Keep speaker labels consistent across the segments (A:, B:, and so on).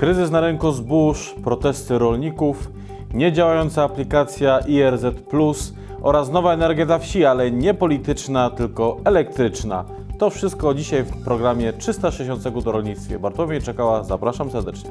A: Kryzys na rynku zbóż, protesty rolników, niedziałająca aplikacja IRZ Plus oraz nowa energia wsi, ale nie polityczna, tylko elektryczna. To wszystko dzisiaj w programie 360 sekund o rolnictwie. Bartłomiej Czekała, zapraszam serdecznie.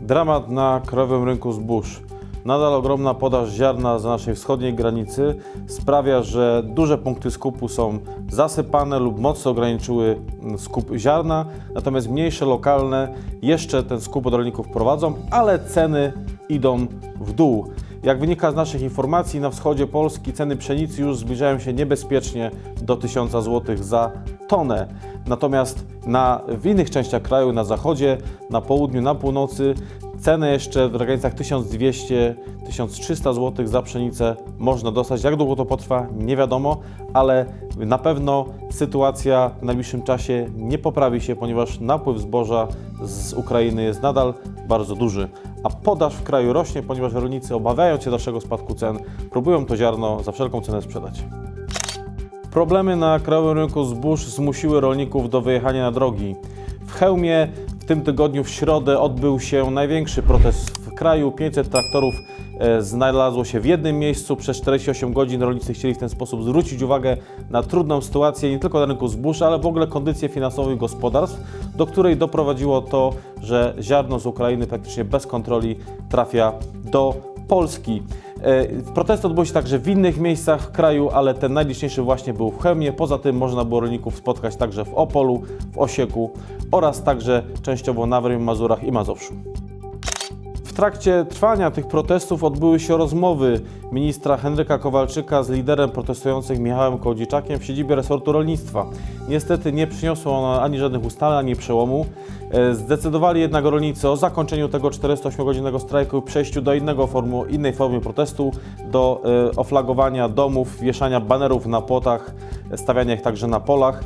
A: Dramat na krajowym rynku zbóż. Nadal ogromna podaż ziarna z naszej wschodniej granicy sprawia, że duże punkty skupu są zasypane lub mocno ograniczyły mm, skup ziarna, natomiast mniejsze lokalne jeszcze ten skup od rolników prowadzą, ale ceny idą w dół. Jak wynika z naszych informacji, na wschodzie Polski ceny pszenicy już zbliżają się niebezpiecznie do 1000 zł za tonę. Natomiast na, w innych częściach kraju, na zachodzie, na południu, na północy, ceny jeszcze w granicach 1200-1300 zł za pszenicę można dostać. Jak długo to potrwa, nie wiadomo, ale na pewno sytuacja w najbliższym czasie nie poprawi się, ponieważ napływ zboża z Ukrainy jest nadal bardzo duży, a podaż w kraju rośnie, ponieważ rolnicy obawiają się dalszego spadku cen, próbują to ziarno za wszelką cenę sprzedać. Problemy na krajowym rynku zbóż zmusiły rolników do wyjechania na drogi. W Chełmie w tym tygodniu w środę odbył się największy protest w kraju. 500 traktorów e, znalazło się w jednym miejscu. Przez 48 godzin rolnicy chcieli w ten sposób zwrócić uwagę na trudną sytuację nie tylko na rynku zbóż, ale w ogóle kondycję finansową gospodarstw, do której doprowadziło to, że ziarno z Ukrainy praktycznie bez kontroli trafia do Polski. E, Protesty odbyły się także w innych miejscach w kraju, ale ten najliczniejszy właśnie był w Chełmie. Poza tym można było rolników spotkać także w Opolu, w Osieku oraz także częściowo na Warmii, Mazurach i Mazowszu. W trakcie trwania tych protestów odbyły się rozmowy ministra Henryka Kowalczyka z liderem protestujących Michałem Kołodziejczakiem w siedzibie resortu rolnictwa. Niestety nie przyniosło ono ani żadnych ustaleń, ani przełomu. E, Zdecydowali jednak rolnicy o zakończeniu tego 48-godzinnego strajku i przejściu do innego formu, innej formy protestu, do e, oflagowania domów, wieszania banerów na płotach, stawiania ich także na polach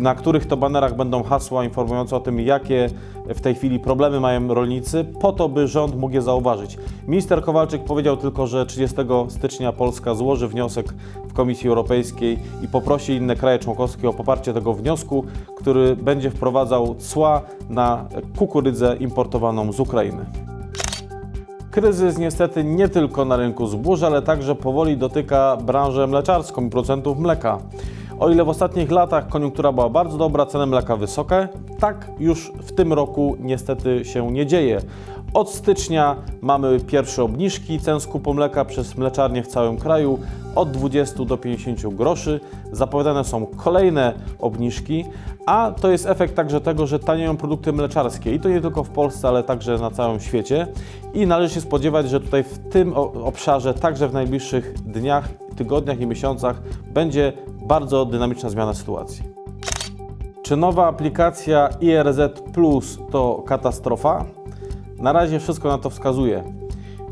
A: na których to banerach będą hasła informujące o tym, jakie w tej chwili problemy mają rolnicy, po to, by rząd mógł je zauważyć. Minister Kowalczyk powiedział tylko, że 30 stycznia Polska złoży wniosek w Komisji Europejskiej i poprosi inne kraje członkowskie o poparcie tego wniosku, który będzie wprowadzał cła na kukurydzę importowaną z Ukrainy. Kryzys niestety nie tylko na rynku zbóż, ale także powoli dotyka branżę mleczarską i producentów mleka. O ile w ostatnich latach koniunktura była bardzo dobra, ceny mleka wysokie, tak już w tym roku niestety się nie dzieje. Od stycznia mamy pierwsze obniżki cen skupu mleka przez mleczarnie w całym kraju od 20 do 50 groszy. Zapowiadane są kolejne obniżki, a to jest efekt także tego, że tanieją produkty mleczarskie i to nie tylko w Polsce, ale także na całym świecie. I należy się spodziewać, że tutaj w tym obszarze także w najbliższych dniach, tygodniach i miesiącach będzie bardzo dynamiczna zmiana sytuacji. Czy nowa aplikacja IRZ Plus to katastrofa? Na razie wszystko na to wskazuje.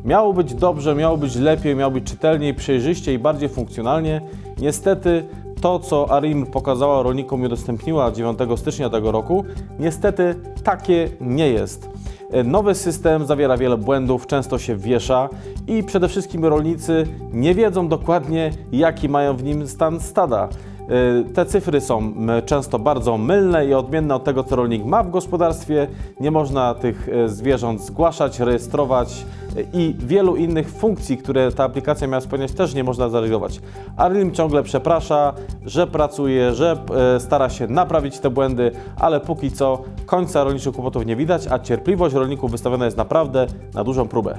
A: Miało być dobrze, miało być lepiej, miało być czytelniej, przejrzyście i bardziej funkcjonalnie. Niestety to, co ARIM pokazała rolnikom i udostępniła 9 stycznia tego roku, niestety takie nie jest. E, Nowy system zawiera wiele błędów, często się wiesza i przede wszystkim rolnicy nie wiedzą dokładnie, jaki mają w nim stan stada. Y, Te cyfry są często bardzo mylne i odmienne od tego, co rolnik ma w gospodarstwie. Nie można tych y, zwierząt zgłaszać, rejestrować y, i wielu innych funkcji, które ta aplikacja miała spełniać, też nie można zarealizować. Arlim ciągle przeprasza, że pracuje, że stara się naprawić te błędy, ale póki co końca rolniczych kłopotów nie widać, a cierpliwość rolników wystawiona jest naprawdę na dużą próbę.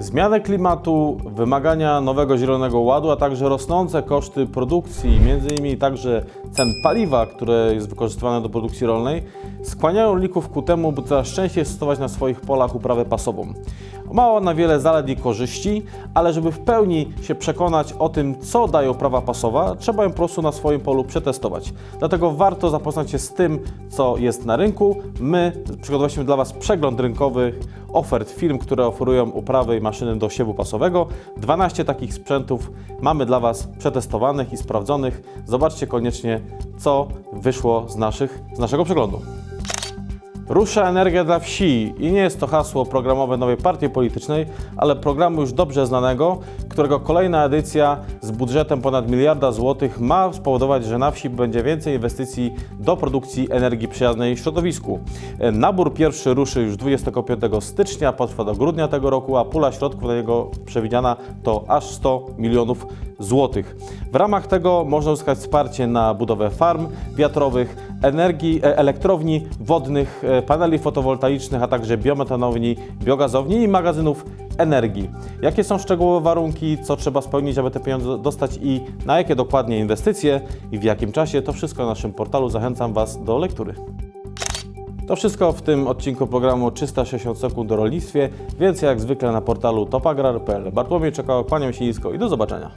A: Zmianę klimatu, wymagania nowego zielonego ładu, a także rosnące koszty produkcji, m.in. także cen paliwa, które jest wykorzystywane do produkcji rolnej, skłaniają rolników ku temu, by coraz częściej stosować na swoich polach uprawę pasową. Ma ona wiele zalet i korzyści, ale żeby w pełni się przekonać o tym, co dają prawa pasowa, trzeba ją po prostu na swoim polu przetestować. Dlatego warto zapoznać się z tym, co jest na rynku. My przygotowaliśmy dla Was przegląd rynkowych ofert firm, które oferują uprawy i maszyny do siewu pasowego. 12 takich sprzętów mamy dla Was przetestowanych i sprawdzonych. Zobaczcie koniecznie, co wyszło z, naszych, z naszego przeglądu. Rusza energia dla wsi i nie jest to hasło programowe nowej partii politycznej, ale programu już dobrze znanego, którego kolejna edycja z budżetem ponad miliarda złotych ma spowodować, że na wsi będzie więcej inwestycji do produkcji energii przyjaznej środowisku. Nabór pierwszy ruszy już 25 stycznia, potrwa do grudnia tego roku, a pula środków na niego przewidziana to aż 100 milionów złotych. W ramach tego można uzyskać wsparcie na budowę farm wiatrowych, energii, e, elektrowni wodnych, e, paneli fotowoltaicznych, a także biometanowni, biogazowni i magazynów energii. Jakie są szczegółowe warunki, co trzeba spełnić, aby te pieniądze dostać i na jakie dokładnie inwestycje i w jakim czasie, to wszystko na naszym portalu. Zachęcam Was do lektury. To wszystko w tym odcinku programu 360 sekund o rolnictwie, więcej jak zwykle na portalu topagrar.pl. Bartłomiej Czekał, kłaniam się nisko i do zobaczenia.